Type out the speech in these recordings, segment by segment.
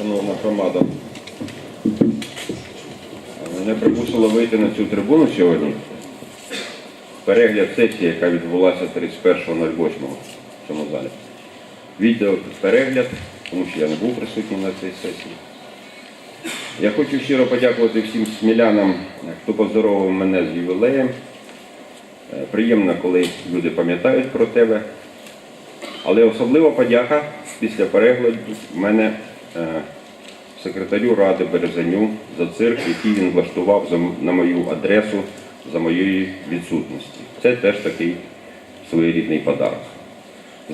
шановна громада. Мене примусило вийти на цю трибуну сьогодні. Перегляд сесії, яка відбулася 31.08 в цьому залі. Відео перегляд, тому що я не був присутній на цій сесії. Я хочу щиро подякувати всім смілянам, хто поздоровив мене з ювілеєм. Е, Приємно, коли люди пам'ятають про тебе. Але особлива подяка після перегляду в мене секретарю Ради Березаню за цирк, який він влаштував на мою адресу за моєї відсутності. Це теж такий своєрідний подарок.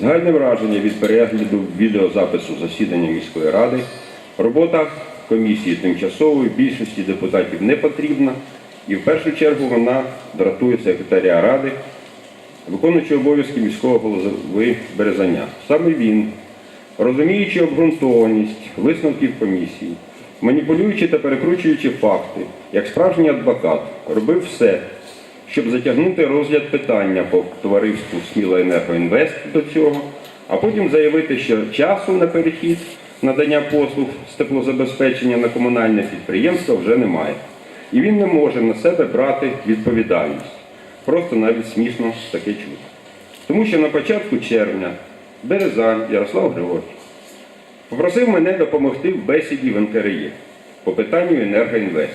Загальне враження від перегляду відеозапису засідання міської ради. Робота комісії тимчасової більшості депутатів не потрібна, і в першу чергу вона дратує секретаря ради, виконуючи обов'язки міського голови Березаня. Саме він, розуміючи обґрунтованість висновків комісії, маніпулюючи та перекручуючи факти, як справжній адвокат, робив все, щоб затягнути розгляд питання по товариству Сміла Енергоінвест до цього, а потім заявити, що часу на перехід надання послуг з теплозабезпечення на комунальне підприємство вже немає. І він не може на себе брати відповідальність. Просто навіть смішно таке чути. Тому що на початку червня Березан Ярослав Григорович попросив мене допомогти в бесіді в НКРЄ по питанню енергоінвест.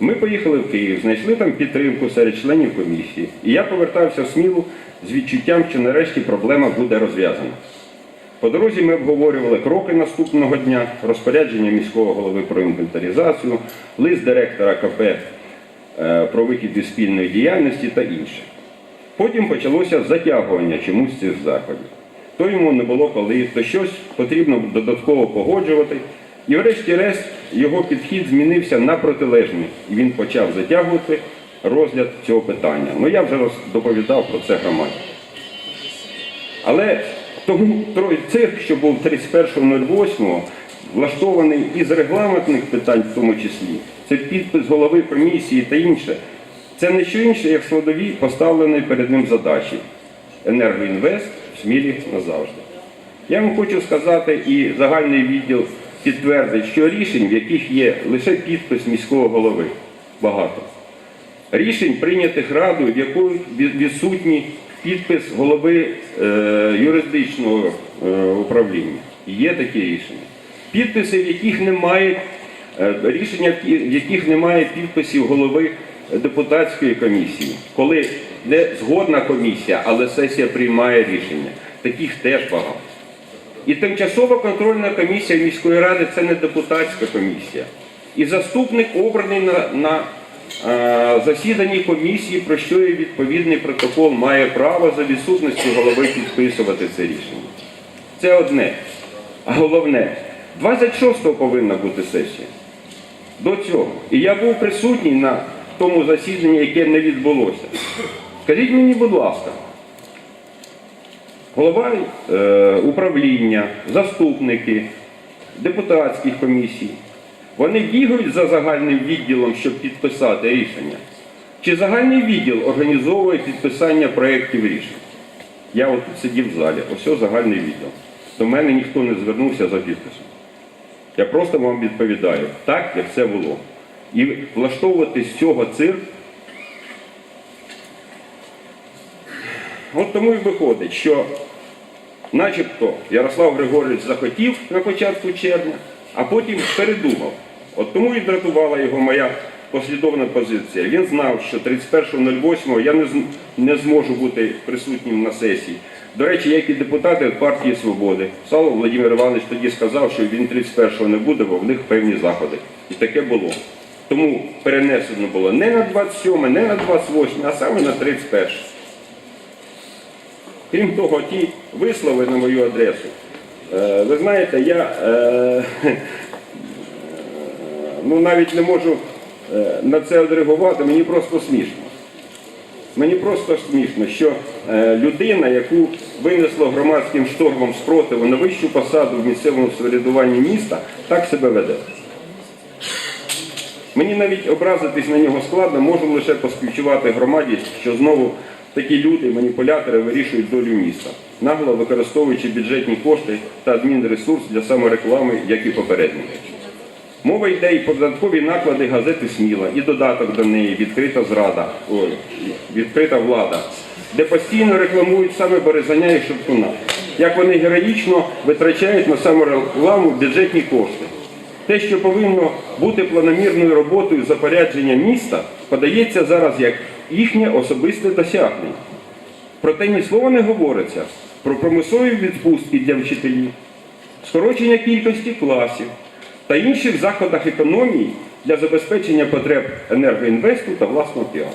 Ми поїхали в Київ, знайшли там підтримку серед членів комісії, і я повертався в Смілу з відчуттям, що нарешті проблема буде розв'язана. По дорозі ми обговорювали кроки наступного дня, розпорядження міського голови про інвентаризацію, лист директора КП е, про вихід із спільної діяльності та інше. Потім почалося затягування чомусь цих заходів. То йому не було коли, то щось потрібно додатково погоджувати. І врешті-решт його підхід змінився на протилежний, і він почав затягувати розгляд цього питання. Ну я вже доповідав про це громаді. Але тому цирк, що був 31.08, влаштований із регламентних питань, в тому числі, це підпис голови комісії та інше. Це не що інше, як складові поставленої перед ним задачі. Енергоінвест смілі назавжди. Я вам хочу сказати, і загальний відділ підтвердить, що рішень, в яких є лише підпис міського голови, багато рішень, прийнятих радою, в якої від- відсутній підпис голови е, юридичного е, управління. Є такі рішення. Підписи, в яких немає е, рішення, в яких немає підписів голови депутатської комісії, коли не згодна комісія, але сесія приймає рішення. Таких теж багато. І тимчасова контрольна комісія міської ради це не депутатська комісія. І заступник обраний на, на е, засіданні комісії, про що і відповідний протокол має право за відсутності голови підписувати це рішення. Це одне. А головне, 26-го повинна бути сесія. До цього. І я був присутній на тому засіданні, яке не відбулося. Скажіть мені, будь ласка, голова е, управління, заступники, депутатських комісій, вони бігають за загальним відділом, щоб підписати рішення. Чи загальний відділ організовує підписання проєктів рішень? Я от сидів в залі, ось загальний відділ. До мене ніхто не звернувся за підписом. Я просто вам відповідаю, так, як це було. І влаштовувати з цього цирк От тому і виходить, що начебто Ярослав Григорович захотів на початку червня, а потім передумав. От тому і дратувала його моя послідовна позиція. Він знав, що 31.08 я не, зможу бути присутнім на сесії. До речі, як і депутати від партії Свободи. Сало Владимир Іванович тоді сказав, що він 31-го не буде, бо в них певні заходи. І таке було. Тому перенесено було не на 27, не на 28, а саме на 31. Крім того, ті вислови на мою адресу. е, Ви знаєте, я е, ну, навіть не можу е, на це відреагувати, мені просто смішно. Мені просто смішно, що людина, яку винесло громадським штормом спротиву на вищу посаду в місцевому самоврядуванні міста, так себе веде. Мені навіть образитись на нього складно, можу лише поспівчувати громаді, що знову такі люди, маніпулятори вирішують долю міста. нагло використовуючи бюджетні кошти та адмінресурс для самореклами, як і попередники. Мова йде і про додаткові наклади газети Сміла і додаток до неї відкрита зрада, ой, відкрита влада, де постійно рекламують саме Березаня і Шевчуна, як вони героїчно витрачають на саморекламу бюджетні кошти. Те, що повинно бути планомірною роботою запорядження міста, подається зараз як їхнє особисте досягнення. Проте ні слова не говориться про промислові відпустки для вчителів, скорочення кількості класів та інших заходах економії для забезпечення потреб енергоінвесту та власного піару.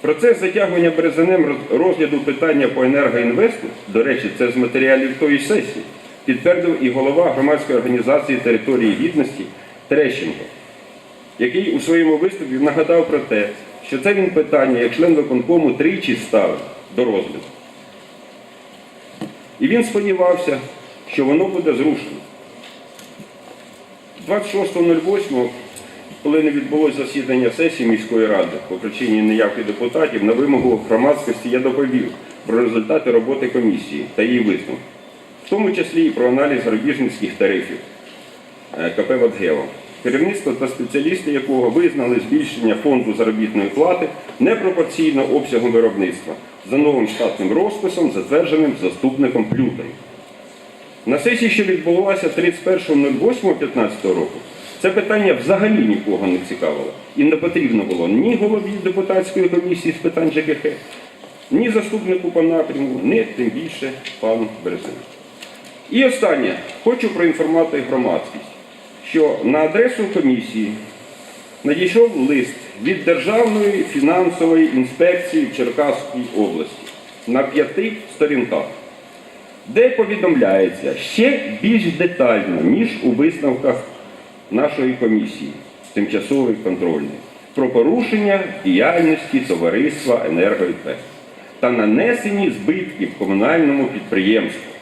Процес затягування березанем розгляду питання по енергоінвесту, до речі, це з матеріалів тої сесії, підтвердив і голова громадської організації території гідності Терещенко, який у своєму виступі нагадав про те, що це він питання як член виконкому тричі ставив до розгляду. І він сподівався, що воно буде зрушено. 26.08, коли не відбулося засідання сесії міської ради по причині неявки депутатів, на вимогу громадськості я доповів про результати роботи комісії та її висновки, в тому числі і про аналіз грабіжницьких тарифів е, КП «Ватгео», керівництво та спеціалісти якого визнали збільшення фонду заробітної плати непропорційно обсягу виробництва за новим штатним розписом, затвердженим заступником Плютою. На сесії, що відбулася 31.08.15 року, це питання взагалі нікого не цікавило. І не потрібно було ні голові депутатської комісії з питань ЖКХ, ні заступнику по напряму, ні тим більше пану Березину. І останнє, хочу проінформувати громадськість, що на адресу комісії надійшов лист від Державної фінансової інспекції в Черкаській області на п'яти сторінках де повідомляється ще більш детально, ніж у висновках нашої комісії тимчасової контрольної про порушення діяльності товариства «Енергоінвест» та нанесені збитки в комунальному підприємству.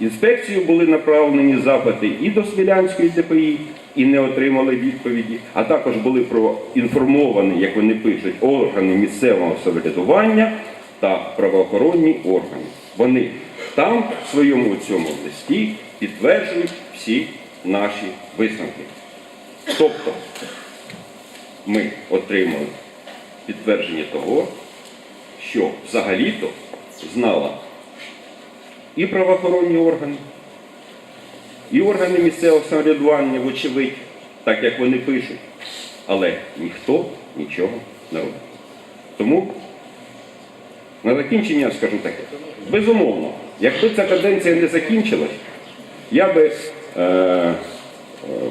Інспекцію були направлені запити і до Смілянської ДПІ, і не отримали відповіді, а також були проінформовані, як вони пишуть, органи місцевого самоврядування та правоохоронні органи. Вони там в своєму цьому листі підтверджують всі наші висновки. Тобто ми отримали підтвердження того, що взагалі-то знала і правоохоронні органи, і органи місцевого самоврядування, вочевидь, так як вони пишуть, але ніхто нічого не робить. Тому на закінчення скажу таке. Безумовно, якби ця каденція не закінчилась, я би е, е,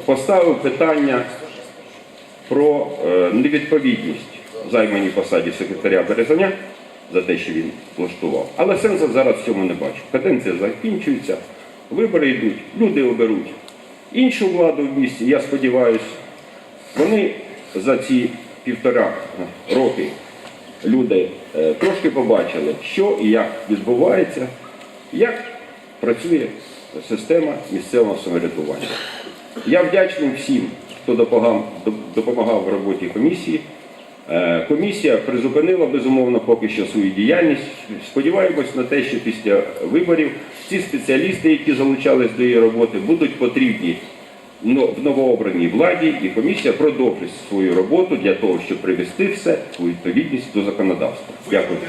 поставив питання про е, невідповідність займаній посаді секретаря Березаня за те, що він влаштував. Але сенсу зараз в цьому не бачу. Каденція закінчується, вибори йдуть, люди оберуть іншу владу в місті, я сподіваюся, вони за ці півтора роки люди е, трошки побачили, що і як відбувається, як працює система місцевого самоврядування. Я вдячний всім, хто допомагав, в роботі комісії. Е, Комісія призупинила безумовно поки що свою діяльність. Сподіваємось на те, що після виборів ці спеціалісти, які залучались до її роботи, будуть потрібні в новообраній владі, і комісія продовжить свою роботу для того, щоб привести все у відповідність до законодавства. Дякую.